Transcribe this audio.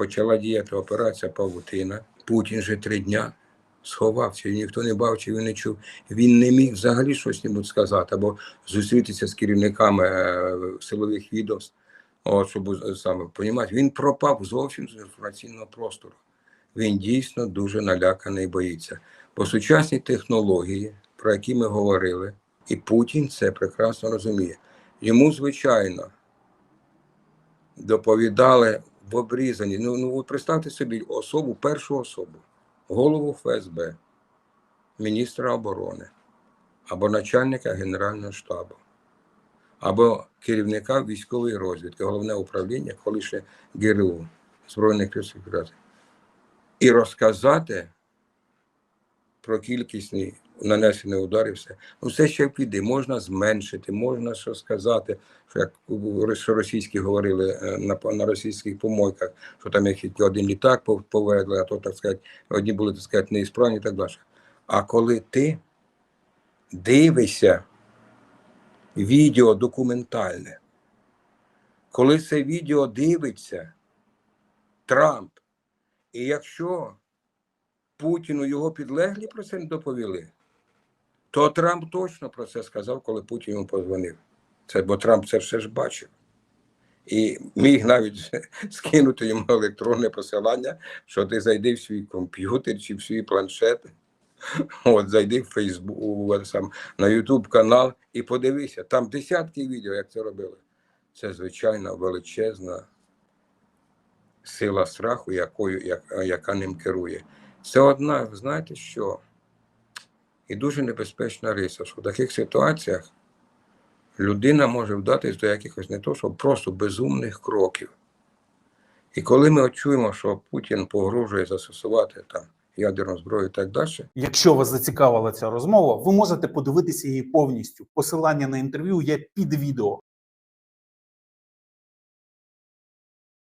почала діяти операція Павутина. Путін же три дня сховався, і ніхто не бачив, він не чув. Він не міг взагалі щось небудь сказати або зустрітися з керівниками е, силових відомств. От, щоб е, саме понімати, він пропав зовсім з інформаційного простору. Він дійсно дуже наляканий і боїться. Бо сучасні технології, про які ми говорили, і Путін це прекрасно розуміє. Йому, звичайно, доповідали в обрізанні. Ну, ну от представте собі особу, першу особу, голову ФСБ, міністра оборони, або начальника Генерального штабу, або керівника військової розвідки, головне управління, колишнє ГРУ, Збройних Сил Федерації. І розказати про кількісний нанесений ударів, все. Ну, все ще піде, можна зменшити, можна що сказати, що як що російські говорили е, на, на російських помойках, що там їх один літак пов- повезли, а то, так сказати, одні були, так сказати, неісправні і так далі. А коли ти дивишся відео документальне, коли це відео дивиться Трамп, і якщо Путіну його підлеглі про це не доповіли, то Трамп точно про це сказав, коли Путін йому позвонив. Це, бо Трамп це все ж бачив. І міг навіть скинути йому електронне посилання, що ти зайди в свій комп'ютер чи в свій планшет, от зайди в Фейсбук, сам на Ютуб канал і подивися. Там десятки відео, як це робили. Це звичайно величезна сила страху, якою, як, яка ним керує. Це одна, знаєте що? І дуже небезпечна риса, що в таких ситуаціях людина може вдатись до якихось не то, що просто безумних кроків. І коли ми чуємо, що Путін погрожує застосувати там ядерну зброю і так далі, Якщо вас зацікавила ця розмова, ви можете подивитися її повністю. Посилання на інтерв'ю є під відео.